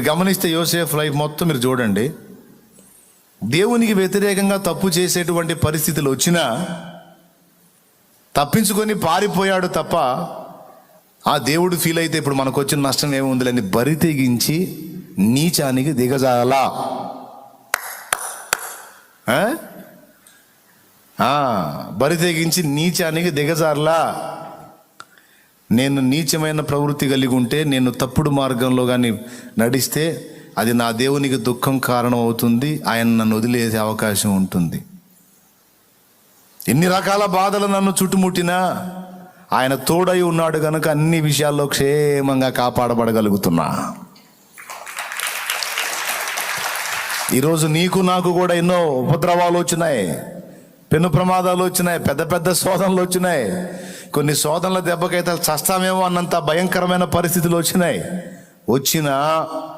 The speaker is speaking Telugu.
మీరు గమనిస్తే యోసేఫ్ లైఫ్ మొత్తం మీరు చూడండి. దేవునికి వ్యతిరేకంగా తప్పు చేసేటువంటి పరిస్థితులు వచ్చినా తప్పించుకొని పారిపోయాడు తప్ప ఆ దేవుడు ఫీల్ అయితే ఇప్పుడు మనకు వచ్చిన నష్టం ఏముందిలేని బరి తెగించి నీచానికి దిగజాలా బరి తెగించి నీచానికి దిగజారలా. నేను నీచమైన ప్రవృత్తి కలిగి ఉంటే నేను తప్పుడు మార్గంలో కానీ నడిస్తే అది నా దేవునికి దుఃఖం కారణం అవుతుంది ఆయన నన్ను వదిలేసే అవకాశం ఉంటుంది. ఎన్ని రకాల బాధలు నన్ను చుట్టుముట్టినా ఆయన తోడై ఉన్నాడు కనుక అన్ని విషయాల్లో క్షేమంగా కాపాడబడగలుగుతున్నా. ఈరోజు నీకు నాకు కూడా ఎన్నో ఉపద్రవాలు వచ్చినాయి. పెను ప్రమాదాలు వచ్చినాయి పెద్ద పెద్ద శోధనలు వచ్చినాయి. కొన్ని శోధనల దెబ్బకైతే చస్తామేమో అన్నంత భయంకరమైన పరిస్థితులు వచ్చినాయి. వచ్చినా